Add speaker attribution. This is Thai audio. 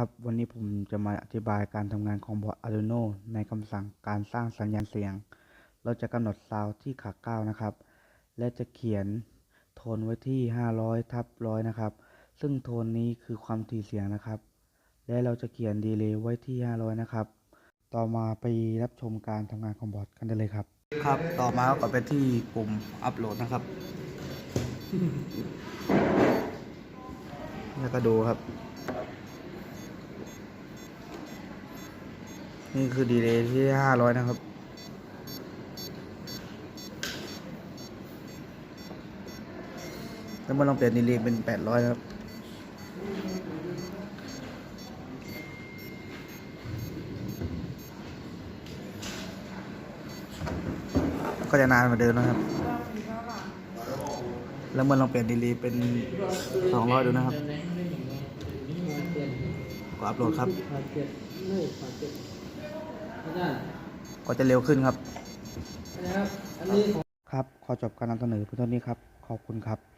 Speaker 1: ครับวันนี้ผมจะมาอธิบายการทำงานของบอร์ด Arduino ในคำสั่งการสร้างสัญญาณเสียง เราจะกำหนดซาวด์ที่ขาเก้านะครับ และจะเขียนโทนไว้ที่ 500ทับร้อยนะครับ ซึ่งโทนนี้คือความถี่เสียงนะครับ และเราจะเขียนดีเลย์ไว้ที่ 500 นะครับ ต่อมาไปรับชมการทำงานของบอร์ดกันได้เลยครับ ครับ ต่อมาก็ไปที่ปุ่มอัปโหลดนะครับแล้วก็ดูครับ นี่คือดีเลย์ที่ห้าร้อยนะครับแล้วมันลองเปลี่ยนดีเลย์เป็นแปดร้อยครับก็จะนานเหมือนเดิมนะครับ แล้วมันลองเปลี่ยนดีเลย์เป็นสองร้อยดูนะครับก็อัปโหลดครับ ก็จะเร็วขึ้นครับ
Speaker 2: นะครับอันนี้ของ
Speaker 1: ครับ ขอจบการนำเสนอเพียงเท่านี้ครับ ขอบคุณครับ